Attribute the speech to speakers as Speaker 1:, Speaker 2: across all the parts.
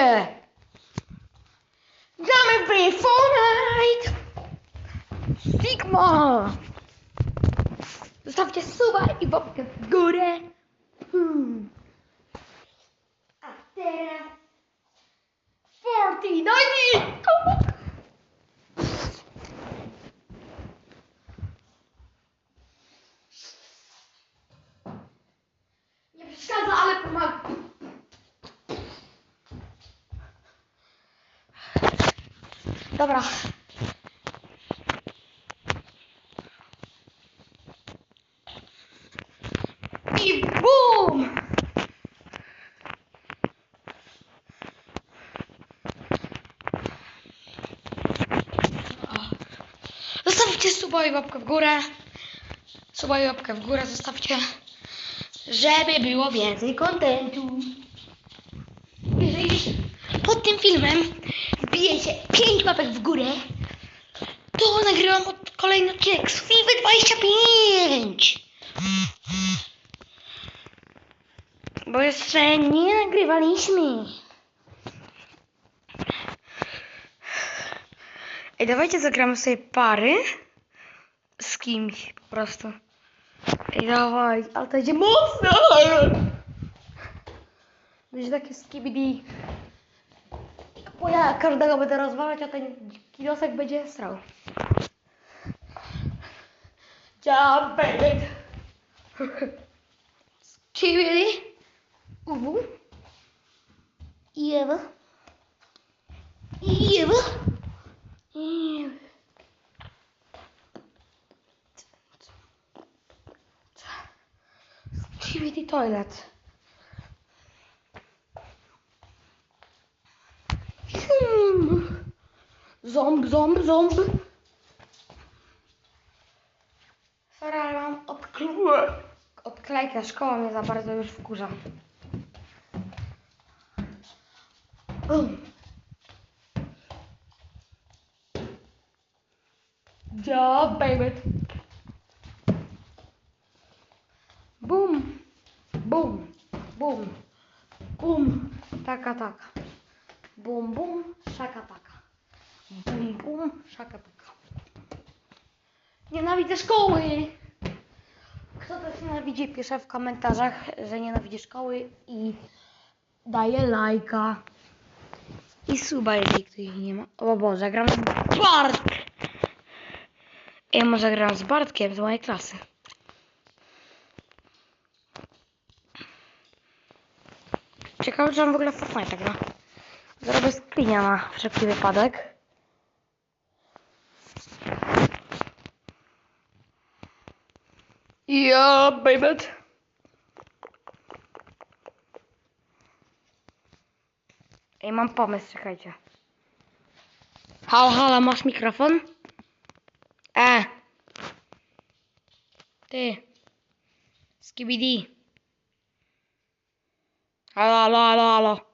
Speaker 1: Zostawcie! Gramy w Fortnite! Sigma! Zostawcie suba i babkę w górę. Hmm. A teraz... Fortnite! Nie przeszkadza, ale pomaga. Dobra. I BUM! Zostawcie suba i łapkę w górę. Suba i łapkę w górę zostawcie, żeby było więcej kontentu. Jeżeli pod tym filmem wbijecie 5 łapek w górę, to nagrywam od kolejny odcinek z FIFA 25. Bo jeszcze nie nagrywaliśmy. Ej, dawajcie zagramy sobie pary z kimś po prostu. Ej, dawaj, ale to idzie mocno. Będzie takie skibidi. Bo ja każdego będę rozwalać, a ten kilosek będzie strał. Jump it. Skibidi. Uwu. Ewa. Ewa. Ewa. Skibidi toilet. Ząb, ząb, ząb. Sorry, mam odkle... odklejkę. Szkoła mnie za bardzo już wkurza. Um. Ja, baby. Boom. Boom. Boom. Boom. Taka, taka. Bum, bum, szaka taka. Bum, bum, szaka taka. Nienawidzę szkoły! Kto też nienawidzi, pisze w komentarzach, że nienawidzi szkoły i daje lajka. I suba, jeżeli ktoś nie ma. O Boże, gram z Bart! Ja może gram z Bartkiem z mojej klasy. Ciekawe, czy on w ogóle w Fortnite gra. Zrobię screena na wszelki wypadek. Ja, baby. Ej, mam pomysł, czekajcie. Halo, halo, masz mikrofon? E. Ty. Skibidi. Halo, halo, halo, halo.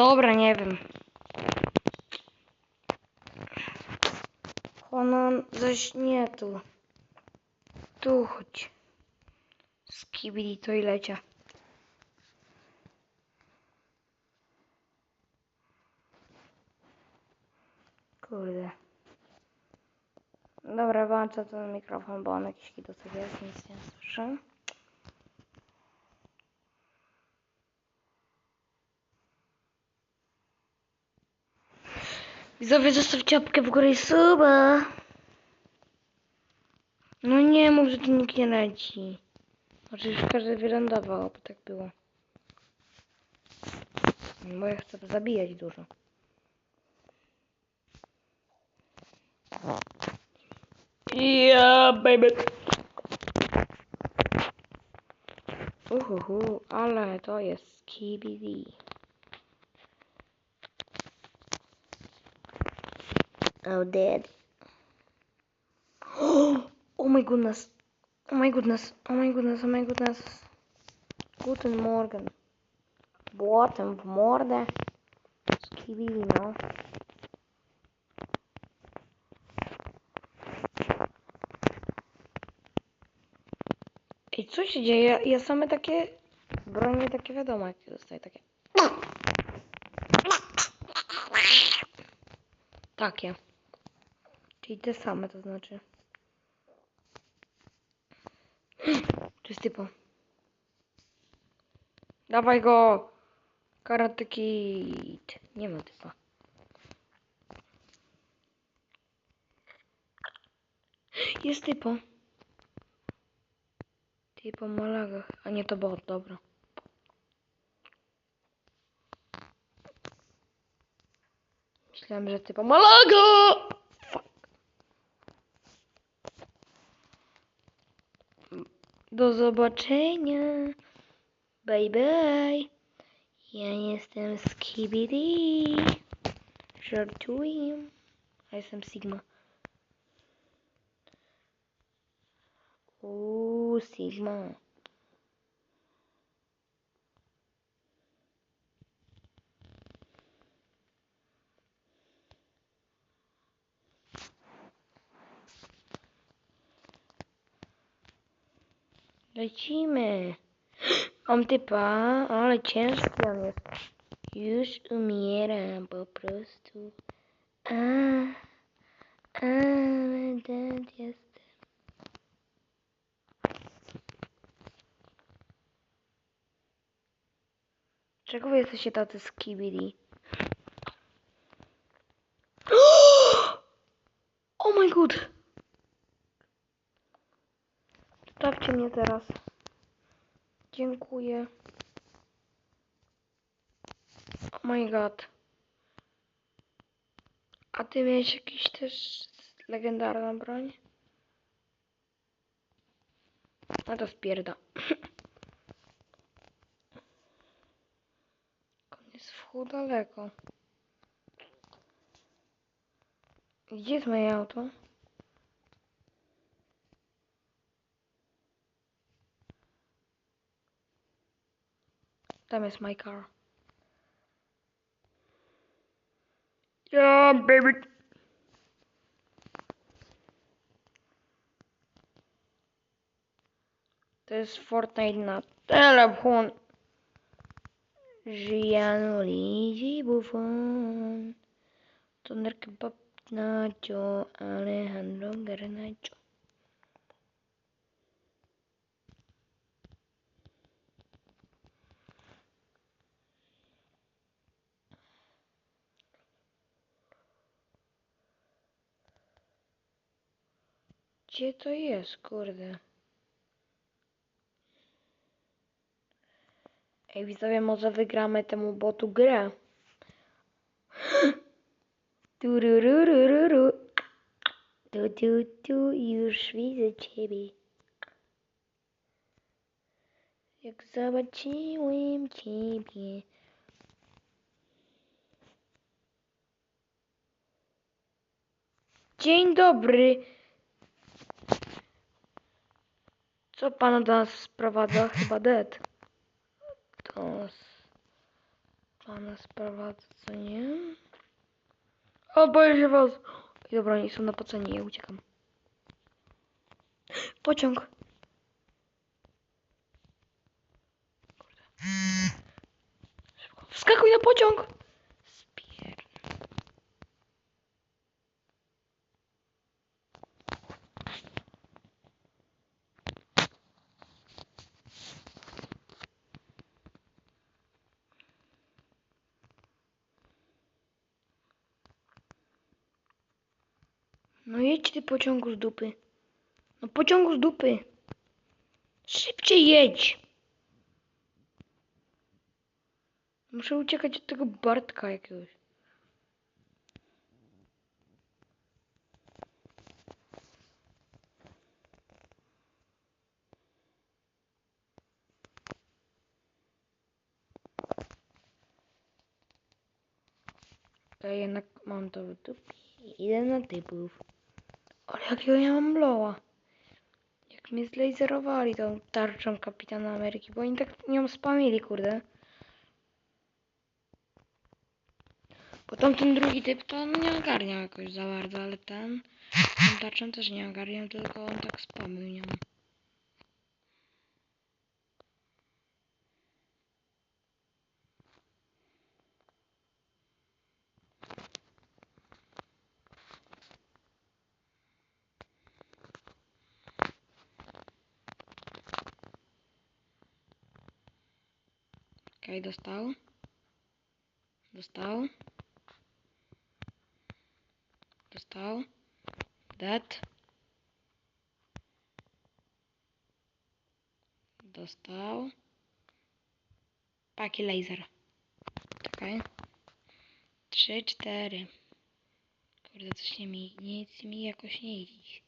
Speaker 1: Dobra, nie wiem. Ona zaś nie tu. Tu chodź. Skibidi toilecie. Kurde. Dobra, włączę ten mikrofon, bo on jakiś kidosek jest, nic nie słyszę. Widzowie, zostawcie łapkę w górę i suba. No nie mów, że tu nikt nie leci. Może już każdy wylądował, bo tak było. Bo ja chcę zabijać dużo. Yeah, baby. Uhuhu, ale to jest skibidi. Oh, dead. Oh my goodness. Oh my goodness. Oh my goodness. Oh my goodness. Guten Morgen. Błotem w mordę. Skibidi, no. Ej, co się dzieje? Ja, ja same takie bronie, takie wiadomo, jakie dostaję, takie. Takie. Czyli te same, to znaczy. Tu jest typo. Dawaj go! Karate Kid. Nie ma typa. Jest typo. Typo Malaga. A nie to bot, dobra. Myślałem, że typo Malaga! Do zobaczenia. Bye bye. Ja jestem Skibidi. Żartuję. A jestem Sigma. Uuu, Sigma. Lecimy. Mam typa, ale ciężki on jest. Już umieram po prostu. A, ale dead jestem. Czego wy jesteście tacy skibidi? Oh my god! Stawcie mnie teraz. Dziękuję. Oh my god. A ty miałeś jakiś też legendarną broń? No to spierda. On jest w chuj daleko. Gdzie jest moje auto? Tam jest my car. Yeah, baby. To jest Fortnite na telefon. Gianluigi Buffon. Toner kebab nacho. Alejandro Garnacho. Gdzie to jest, kurde? Ej, widzowie, może wygramy temu botu grę. Turururururu. Tu, tu, tu, już widzę ciebie. Jak zobaczyłem ciebie. Dzień dobry. Co pana do nas sprowadza? Chyba dead. To pana sprowadza, co nie? O, boję się was. Ej, Dobra, oni są na pocenie, ja uciekam. Pociąg. Kurde. Szybko. Wskakuj na pociąg! Spier... No jedź ty pociągu z dupy. No pociągu z dupy. Szybciej jedź. Muszę uciekać od tego Bartka jakiegoś. Ja jednak mam to w dupie. Idę na typów. Jakiego ja mam bloła? Jak mnie zlazerowali tą tarczą kapitana Ameryki, bo oni tak nią spamili, kurde. Bo tamten drugi typ to on nie ogarniał jakoś za bardzo, ale ten, tą tarczą też nie ogarniał, tylko on tak spamił nią. Dostał. Dostał. Dostał. Dead. Dostał. Paki laser. Czekaj. Trzy, cztery. Kurde, coś nie mi, nic mi jakoś nie idzie.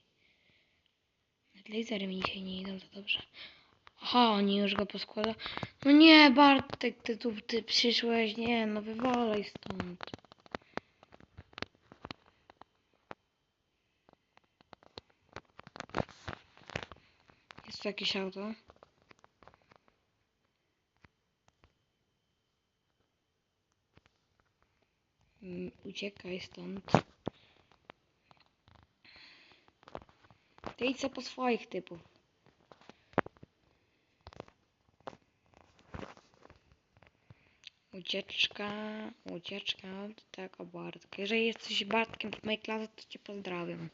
Speaker 1: Nawet lasery mi dzisiaj nie idą za dobrze. Aha, oni już go poskłada. No nie, Bartek, ty tu ty przyszłeś, nie, no wywalaj stąd. Jest tu jakieś auto? Mm, Uciekaj stąd. Ty idź po swoich typów. Ucieczka, ucieczka od tego Bartka. Jeżeli jesteś Bartkiem w mojej klasie, to cię pozdrawiam.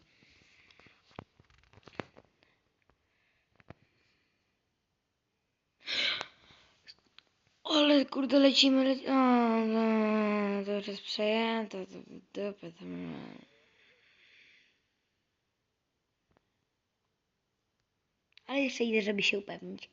Speaker 1: Ale kurde lecimy, leci... O, no, to jest przejęte, to dupę tam... Ale jeszcze idę, żeby się upewnić.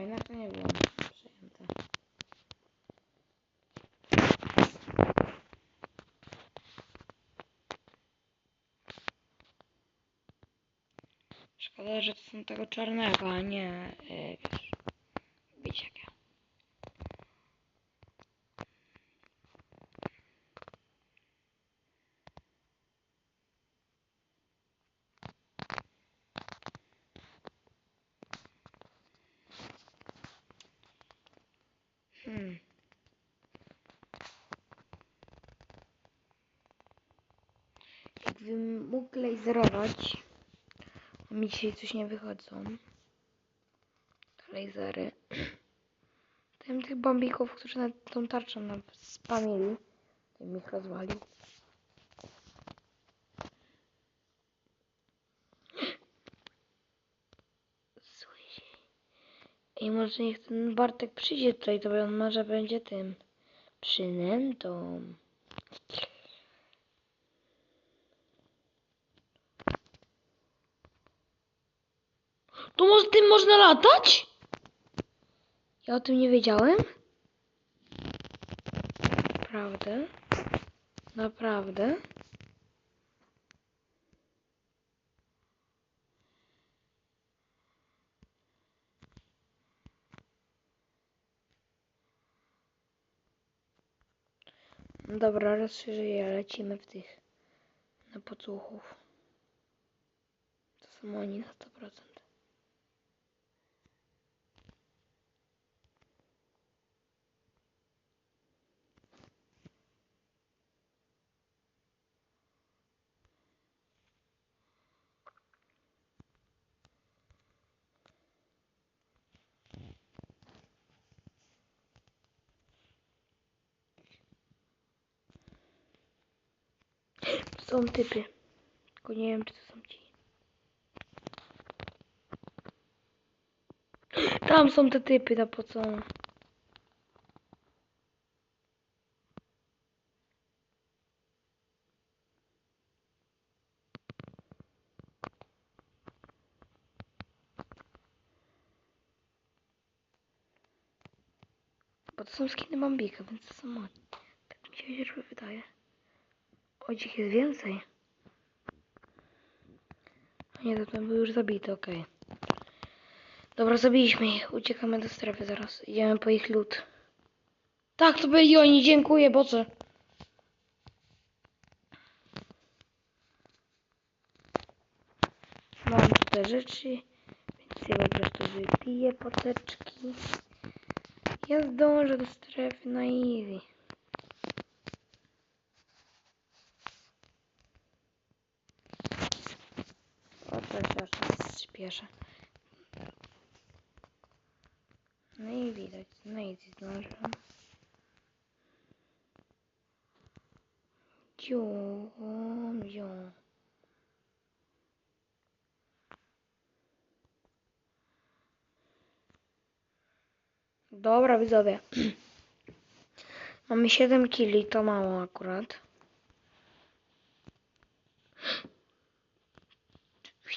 Speaker 1: Jednak to nie było przejęte. Szkoda, że to są tego czarnego, a nie, yy, wiesz, wiecie jak ja. Hmm. Jakbym mógł laserować, mi dzisiaj coś nie wychodzą. Lasery. Bym tych bombików, którzy na tą tarczą nam spamili, to bym ich rozwalił. I może niech ten Bartek przyjdzie tutaj, to on może będzie tym przynętą. To może tym można latać? Ja o tym nie wiedziałem. Naprawdę? Naprawdę? No Dobra, rozszerzyję, lecimy w tych na podsłuchów. To są oni na 100%. Są typy. Tylko nie wiem, czy to są ci. Tam są te typy na co. Bo to są skiny Bambika, więc to są oni. Tak mi się źle wydaje. O, ich jest więcej. Nie, to ten był już zabity, okej. Dobra, zabiliśmy ich. Uciekamy do strefy zaraz. Idziemy po ich lód. Tak, to byli oni, dziękuję, bocze. Mam tu te rzeczy, więc ja po prostu wypiję poteczki. Ja zdążę do strefy na easy. bierze. No i widać, no i zdążyłem. Dzium, dzium. Dobra, widzowie. Mamy 7 kili, to mało akurat.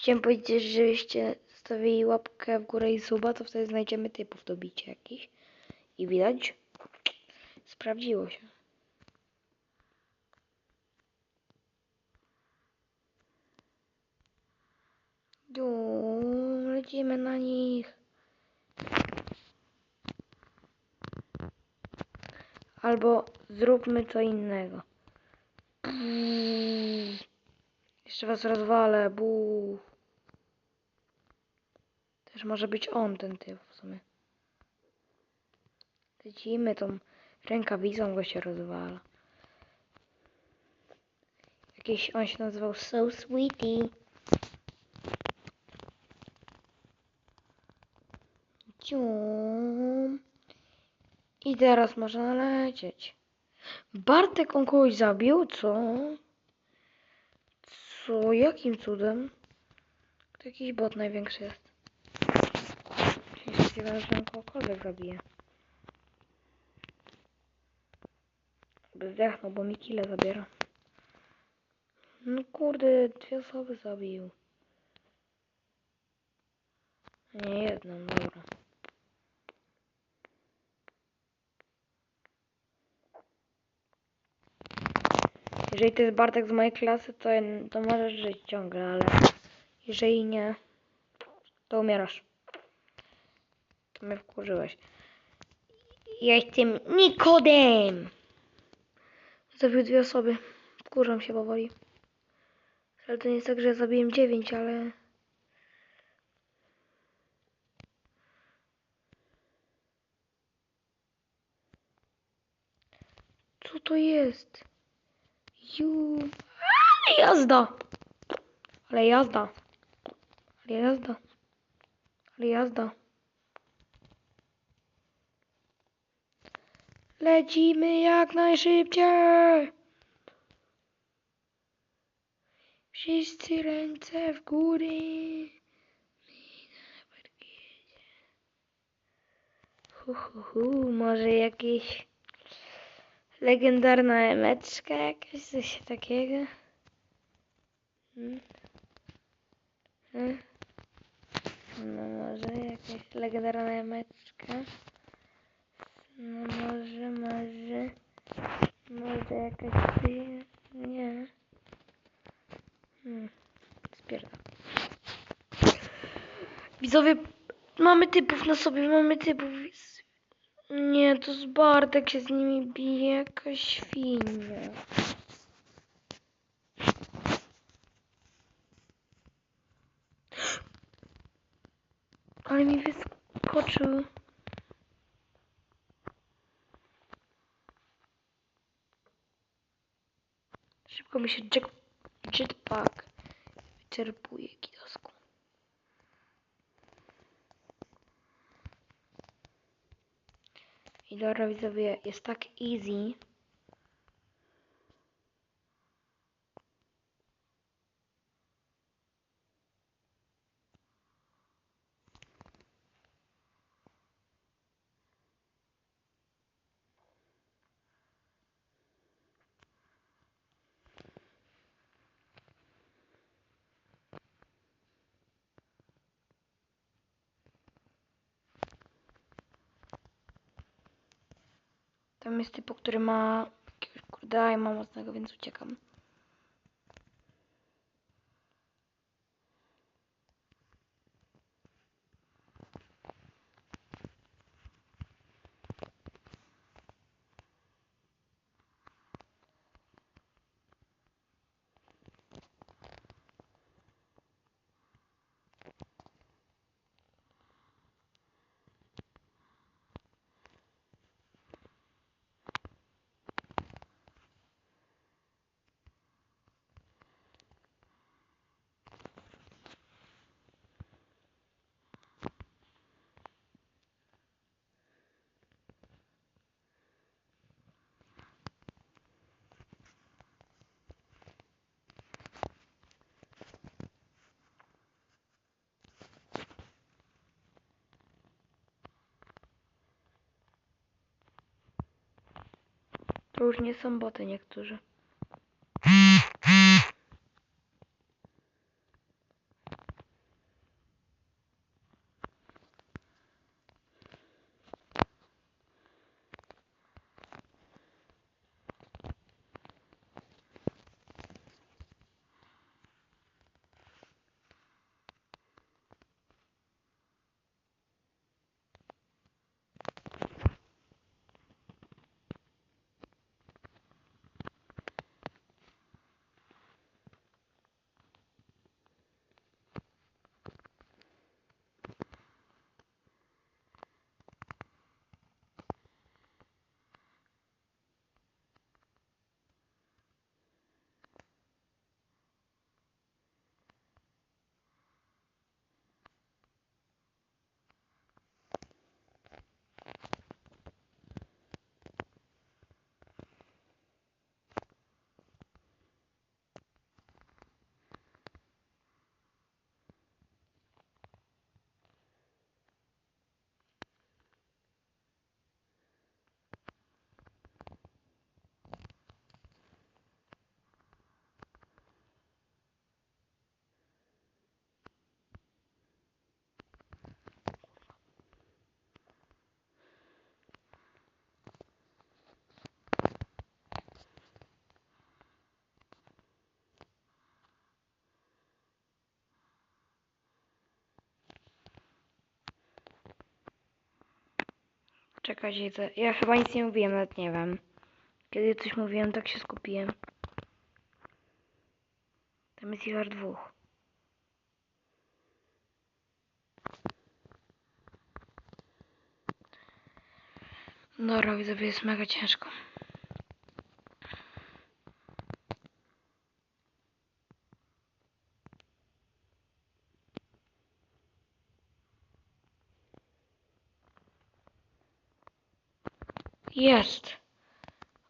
Speaker 1: Chciałem powiedzieć, żebyście zostawili łapkę w górę i suba, to wtedy znajdziemy typów do bicia jakiś. I widać, sprawdziło się. Dum, lecimy na nich. Albo zróbmy co innego. Jeszcze was rozwalę, bu. Też może być on ten typ w sumie. Lecimy tą rękawicą go się rozwala. Jakiś on się nazywał So Sweetie. Cium. I teraz można lecieć. Bartek on kogoś zabił? Co? Co? Jakim cudem? To jakiś bot największy jest. Że on kogokolwiek zabije. By zdechnął, bo mi kile zabiera. No kurde, dwie osoby zabił. Nie jedną, dobra. Jeżeli to jest Bartek z mojej klasy, to, to możesz żyć ciągle, ale jeżeli nie, to umierasz. Mnie wkurzyłeś. Ja jestem Nikodem! Zabił dwie osoby. Wkurzam się powoli. Ale to nie jest tak, że zabiłem dziewięć, ale... Co to jest? Ju... Ale jazda! Ale jazda! Ale jazda! Ale jazda! Lecimy jak najszybciej! Wszyscy ręce w góry. Hu, może jakieś legendarna emeczka jakaś, coś takiego. Hmm? Hmm? No może jakaś legendarna emeczka. No może, może, może jakaś, ty- nie. Hmm. Spierdam. Widzowie, mamy typów na sobie, mamy typów. Nie, to z Bartek się z nimi bije, jakaś świnia. Ale mi wyskoczył. Szybko mi się jet, jetpack wyczerpuje kidosku. I dobra widzowie, jest tak easy. Jest typu, który ma jakiegoś kurde, ja mam mocnego, więc uciekam. To już nie są boty niektórzy. Czekajcie, to ja chyba nic nie mówiłem, nawet nie wiem. Kiedy coś mówiłem, tak się skupiłem. Tam jest ich aż dwóch. Dobra, widzowie, jest mega ciężko. Jest.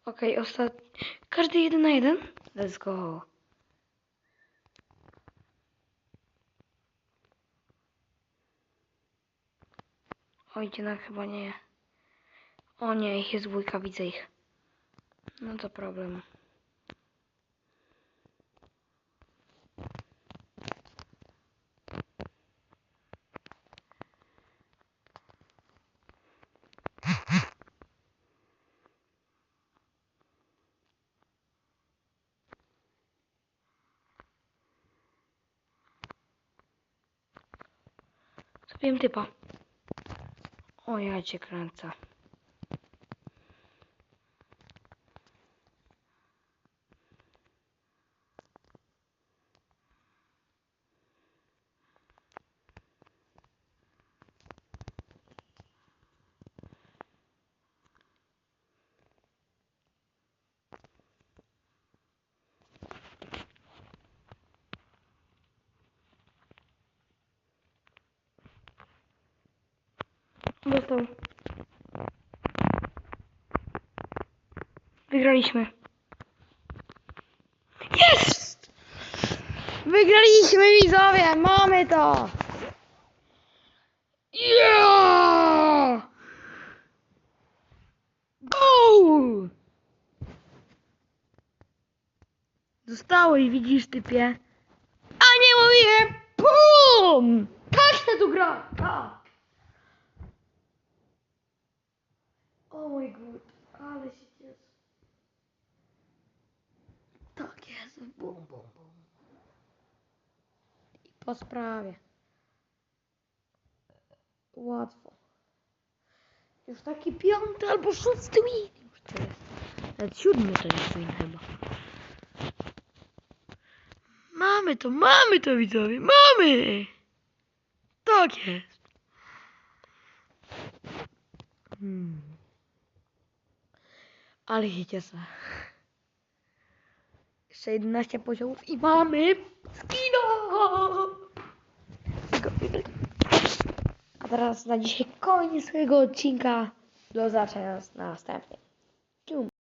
Speaker 1: Okej, ostatni. Każdy jeden na jeden? Let's go. Oj, no chyba nie. O nie, ich jest dwójka, widzę ich. No to problem. Zabiłem typa. O ja cię kręcę. Dostał. Wygraliśmy. Jest! Wygraliśmy widzowie! Mamy to! Yeah! Go! Zostałeś, widzisz typie? A nie mówiłem! PUM! Każdy tu gra! Tak! O mój god, ale się cieszę. Tak jest, bum, bum, bum. I po sprawie. Łatwo. Już taki piąty albo szósty win. Już to jest. Nawet siódmy to jest win chyba. Mamy to, mamy to widzowie, mamy! Tak jest. Hmm. Ale cieszę. Jeszcze 11 poziomów i mamy skino! A teraz na dzisiaj koniec swojego odcinka. Do zobaczenia na następnym.